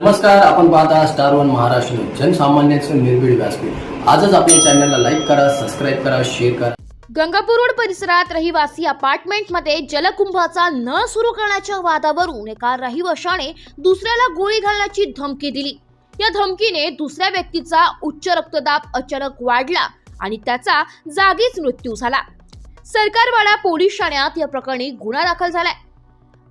नमस्कार आपण पाहता स्टार वन महाराष्ट्र जनसामान्यांचं निर्भीड व्यासपीठ. आजच आपल्या चॅनलला लाईक करा सबस्क्राईब करा शेअर करा. गंगापूर रोड परिसरात रहिवासी अपार्टमेंटमध्ये जलकुंभाचा नळ सुरू करण्याच्या वादावरून एका रहिवाशाने दुसऱ्याला गोळी घालण्याची धमकी दिली. या धमकीने दुसऱ्या व्यक्तीचा उच्च रक्तदाब अचानक वाढला आणि त्याचा जागीच मृत्यू झाला. सरकारवाडा पोलीस ठाण्यात या प्रकरणी गुन्हा दाखल झालाय.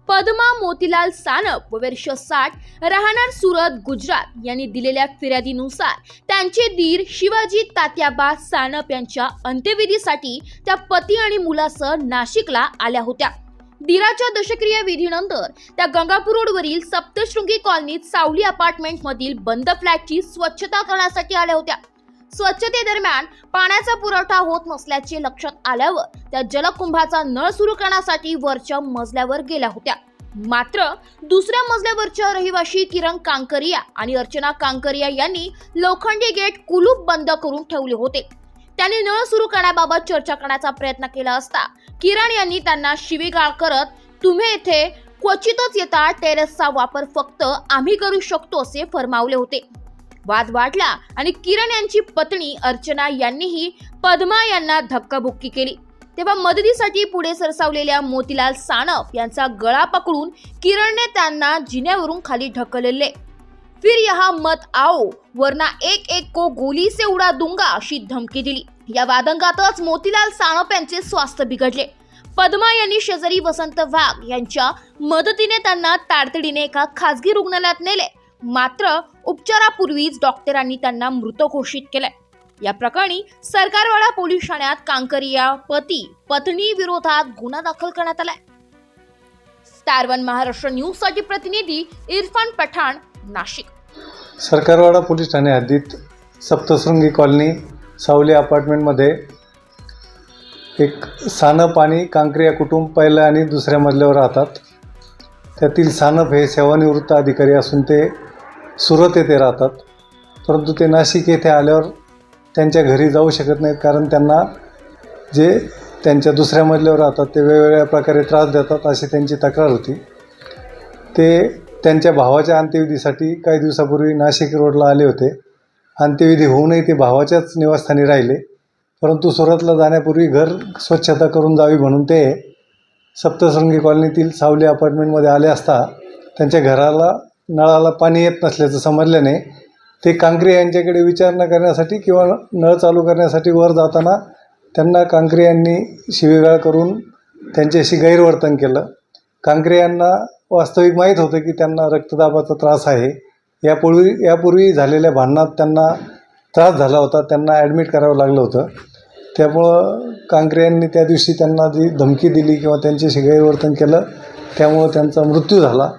पद्मा मोतीलाल सानप व वर्ष साठ राहणार सुरत गुजरात. यांनी दिलेल्या फिर्यादीनुसार त्यांचे दीर शिवाजी तात्याबा सानप यांच्या अंत्यविधीसाठी त्या पती आणि मुलासह नाशिकला आल्या होत्या. दीराच्या दशक्रिया विधीनंतर त्या गंगापूर रोडवरील सप्तशृंगी कॉलनीत सावली अपार्टमेंट मधील बंद फ्लॅटची स्वच्छता करण्यासाठी आल्या होत्या. स्वच्छतेदरम्यान पाण्याचा पुरवठा होत नसल्याचे लक्षात आल्यावर त्या जलकुंभाचा नळ सुरू करण्यासाठी वरच्या मजल्यावर गेल्या होत्या. मात्र दुसऱ्या मजल्यावरच्या रहिवाशी किरण कांकरिया आणि अर्चना कांकरिया यांनी लोखंडी गेट कुलूप बंद करून ठेवले होते. त्यांनी नळ सुरू करण्याबाबत चर्चा करण्याचा प्रयत्न केला असता किरण यांनी त्यांना शिवीगाळ करत तुम्ही येथे क्वचितच येता टेरेसचा वापर फक्त आम्ही करू शकतो असे फरमावले होते. वाद वाढला आणि किरण यांची पत्नी अर्चना यांनीही पद्मा यांना धक्काबुक्की केली. तेव्हा मदतीसाठी पुढे सरसावलेल्या मोतीलाल सानप यांचा गळा पकडून किरणने त्यांना जिन्यावरून खाली ढकलले. फिर यहा मत आओ वरना एक एक को गोली से उडा दुंगा अशी धमकी दिली. या वादंगातच मोतीलाल सानप यांचे स्वास्थ्य बिघडले. पद्मा यांनी शेजारी वसंत वाघ यांच्या मदतीने त्यांना तातडीने एका खासगी रुग्णालयात नेले. मात्र उपचारापूर्वीच डॉक्टरांनी त्यांना मृत घोषित केलंय. या प्रकरणी सरकारवाडा पोलीस ठाण्यात कांकरिया पती पत्नी विरोधात गुन्हा दाखल करण्यात आलाय. स्टार वन महाराष्ट्र न्यूजसाठी प्रतिनिधी इरफान पठाण नाशिक. सरकारवाडा पोलीस ठाणे हद्दीत सप्तशृंगी कॉलनी सावली अपार्टमेंटमध्ये एक सानप आणि कांक्रिया कुटुंब पहिल्या आणि दुसऱ्या मजल्यावर राहतात. त्यातील सानप हे सेवानिवृत्त अधिकारी असून ते सुरत येथे राहतात. परंतु ते नाशिक येथे आल्यावर त्यांच्या घरी जाऊ शकत नाहीत कारण त्यांना जे त्यांच्या दुसऱ्या मजल्यावर राहतात ते वेगवेगळ्या प्रकारे त्रास देतात अशी त्यांची तक्रार होती. ते त्यांच्या भावाच्या अंत्यविधीसाठी काही दिवसापूर्वी नाशिक रोडला आले होते. अंत्यविधी होऊनही ते भावाच्याच निवासस्थानी राहिले. परंतु सुरतला जाण्यापूर्वी घर स्वच्छता करून जावी म्हणून ते सप्तशृंगी कॉलनीतील सावली अपार्टमेंटमध्ये आले असता त्यांच्या घराला नळाला पाणी येत नसल्याचं समजल्याने ते कांक्रे यांच्याकडे विचारणा करण्यासाठी किंवा नळ चालू करण्यासाठी वर जाताना त्यांना कांकरे यांनी शिवीगाळ करून त्यांच्याशी गैरवर्तन केलं. कांकरे यांना वास्तविक माहीत होतं की त्यांना रक्तदाबाचा त्रास आहे. यापूर्वी यापूर्वी झालेल्या भांडणात त्यांना त्रास झाला होता. त्यांना ॲडमिट करावं लागलं होतं. त्यामुळं कांकरे यांनी त्या दिवशी त्यांना जी धमकी दिली किंवा त्यांच्याशी गैरवर्तन केलं त्यामुळं त्यांचा मृत्यू झाला.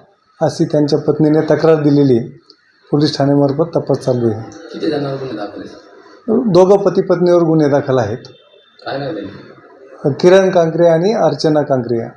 अशी त्यांच्या पत्नीने तक्रार दिलेली आहे. पोलीस ठाण्यामार्फत तपास चालू आहे किती जणांवर गुन्हे दाखल आहे? दोघं पती पत्नीवर गुन्हे दाखल आहेत काय नाही त्यांनी किरण कांक्रे आणि अर्चना कांक्रिया